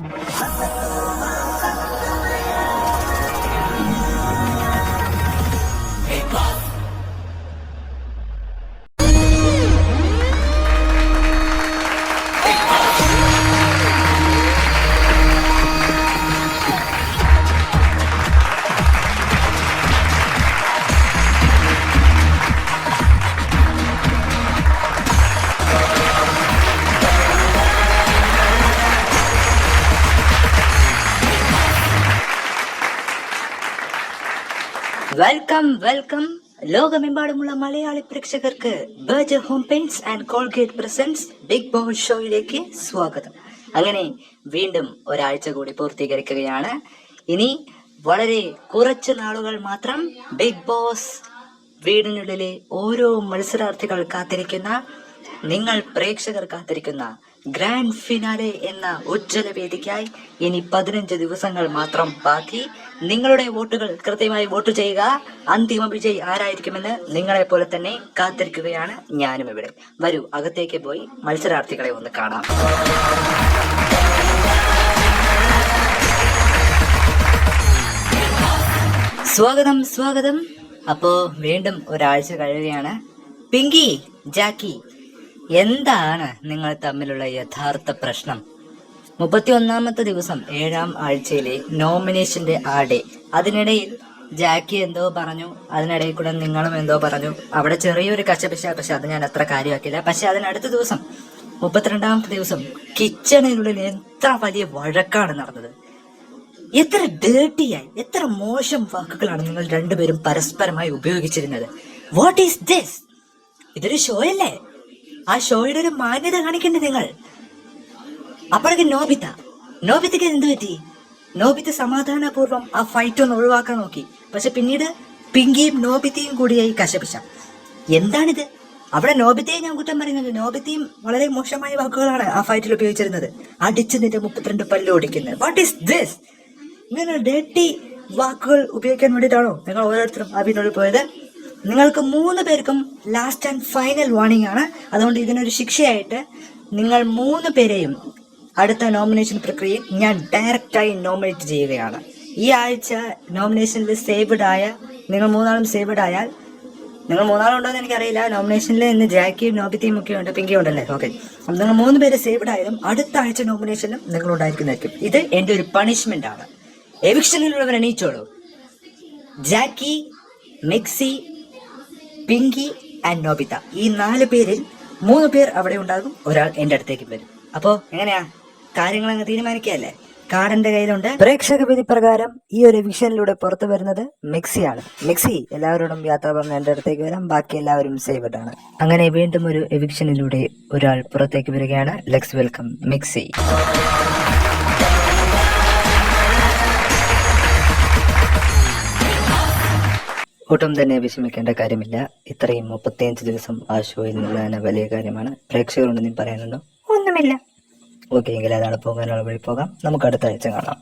you welcome welcome ലോകമെമ്പാടുമുള്ള മലയാളി പ്രേക്ഷകർക്ക് Berger home paints and Colgate presents Bigg Boss ഷോയിലേക്ക് സ്വാഗതം. അങ്ങനെ വീണ്ടും ഒരാഴ്ച കൂടി പൂർത്തീകരിക്കുകയാണ്. ഇനി വളരെ കുറച്ച് നാളുകൾ മാത്രം ബിഗ് ബോസ് വീടിനുള്ളിലെ ഓരോ മത്സരാർത്ഥികൾ കാത്തിരിക്കുന്ന നിങ്ങൾ പ്രേക്ഷകർ കാത്തിരിക്കുന്ന ഗ്രാൻഡ് ഫിനാലെ എന്ന ഉജ്ജ്വല വേദിക്കായി ഇനി പതിനഞ്ച് ദിവസങ്ങൾ മാത്രം ബാക്കി. നിങ്ങളുടെ വോട്ടുകൾ കൃത്യമായി വോട്ട് ചെയ്യുക. അന്തിമ വിജയ് ആരായിരിക്കുമെന്ന് നിങ്ങളെ പോലെ തന്നെ കാത്തിരിക്കുകയാണ് ഞാനും ഇവിടെ. വരൂ അകത്തേക്ക് പോയി മത്സരാർത്ഥികളെ ഒന്ന് കാണാം. സ്വാഗതം സ്വാഗതം. അപ്പോ വീണ്ടും ഒരാഴ്ച കഴിയുകയാണ്. പിങ്കി ജാക്കി എന്താണ് നിങ്ങൾ തമ്മിലുള്ള യഥാർത്ഥ പ്രശ്നം? മുപ്പത്തി ഒന്നാമത്തെ ദിവസം ഏഴാം ആഴ്ചയിലെ നോമിനേഷന്റെ ആടെ അതിനിടയിൽ ജാക്കി എന്തോ പറഞ്ഞു അതിനിടയിൽ കൂടെ നിങ്ങളും എന്തോ പറഞ്ഞു. അവിടെ ചെറിയൊരു കശപിശ പക്ഷെ അത് ഞാൻ അത്ര കാര്യമാക്കില്ല പക്ഷെ അതിനടുത്ത ദിവസം മുപ്പത്തിരണ്ടാമത്തെ ദിവസം കിച്ചണിനുള്ളിൽ എത്ര വലിയ വഴക്കാണ് നടന്നത്. എത്ര ഡേർട്ടിയായി എത്ര മോശം വാക്കുകളാണ് നിങ്ങൾ രണ്ടുപേരും പരസ്പരമായി ഉപയോഗിച്ചിരുന്നത്. വാട്ട് ഈസ് ദിസ് ഇതൊരു ഷോ അല്ലേ? ആ ഷോയുടെ ഒരു മാന്യത കാണിക്കണ്ടേ നിങ്ങൾ? അപ്പോഴൊക്കെ നോബിത്ത നോബിത്തക്ക് എന്ത് പറ്റി? നോബിത്ത് സമാധാനപൂർവം ആ ഫൈറ്റ് ഒന്ന് ഒഴിവാക്കാൻ നോക്കി. പക്ഷെ പിന്നീട് പിങ്കിയും നോബിത്തയും കൂടിയായി കശപിച്ച. എന്താണിത്? അവിടെ നോബിത്തയെ ഞാൻ കുറ്റം പറയുന്നത്. നോബിത്തയും വളരെ മോശമായ വാക്കുകളാണ് ആ ഫൈറ്റിൽ ഉപയോഗിച്ചിരുന്നത്. അടിച്ചു നിന്റെ മുപ്പത്തിരണ്ട് പല്ല് ഓടിക്കുന്നത്. വാട്ട് ഈസ് ദിസ് ഇങ്ങനെ ഡേട്ടി വാക്കുകൾ ഉപയോഗിക്കാൻ വേണ്ടിയിട്ടാണോ നിങ്ങൾ ഓരോരുത്തരും അഭിനോട് പോയത്? നിങ്ങൾക്ക് മൂന്ന് പേർക്കും ലാസ്റ്റ് ആൻഡ് ഫൈനൽ വാർണിംഗ് ആണ്. അതുകൊണ്ട് ഇതിനൊരു ശിക്ഷയായിട്ട് നിങ്ങൾ മൂന്ന് പേരെയും അടുത്ത നോമിനേഷൻ പ്രക്രിയ ഞാൻ ഡയറക്റ്റായി നോമിനേറ്റ് ചെയ്യുകയാണ്. ഈ ആഴ്ച നോമിനേഷനിൽ സേവ്ഡ് ആയ നിങ്ങൾ മൂന്നാളും സേവ്ഡ് ആയാൽ നിങ്ങൾ മൂന്നാളുണ്ടോയെന്ന് എനിക്കറിയില്ല. നോമിനേഷനിൽ ഇന്ന് ജാക്കിയും നോബിത്തിയും ഒക്കെ ഉണ്ട് പിങ്കി ഉണ്ടല്ലേ? ഓക്കെ അപ്പം നിങ്ങൾ മൂന്ന് പേര് സേവ്ഡ് ആയാലും അടുത്ത ആഴ്ച നോമിനേഷനിലും നിങ്ങൾ ഉണ്ടായിരിക്കുന്നതായിരിക്കും ഇത് എന്റെ ഒരു പണിഷ്മെന്റ് ആണ്. എവിക്ഷനിലുള്ളവർ എണീച്ചോളൂ. Jackie Mixie Pinky and Nobita. ഈ നാല് പേരിൽ മൂന്ന് പേർ അവിടെ ഉണ്ടാകും ഒരാൾ എന്റെ അടുത്തേക്ക് വരും. അപ്പോ എങ്ങനെയാ? കാര്യങ്ങൾ അങ്ങ് തീരുമാനിക്കുകയല്ലേ? കാർഡിന്റെ കയ്യിലുണ്ട്. പ്രേക്ഷക വിധി പ്രകാരം ഈ ഒരു വിഷനിലൂടെ പുറത്തു വരുന്നത് മിക്സിയാണ് മിക്സി എല്ലാവരോടും യാത്ര പറഞ്ഞ് എന്റെ അടുത്തേക്ക് വരാം. ബാക്കി എല്ലാവരും സേവഡ് ആണ്. അങ്ങനെ വീണ്ടും ഒരു എവിക്ഷനിലൂടെ ഒരാൾ പുറത്തേക്ക് വരികയാണ്. ലെക്സ് വെൽക്കം മിക്സി ഒട്ടും തന്നെ വിഷമിക്കേണ്ട കാര്യമില്ല. ഇത്രയും മുപ്പത്തിയഞ്ച് ദിവസം ആ ഷോയിൽ നിന്നുള്ളതിന് വലിയ കാര്യമാണ്. പ്രേക്ഷകരുണ്ടെന്ന് പറയാനുണ്ടോ? ഒന്നുമില്ല. ഓക്കെ എങ്കിൽ അതാണ് പോകാനുള്ള വഴി. പോകാം. നമുക്ക് അടുത്ത ആഴ്ച കാണാം.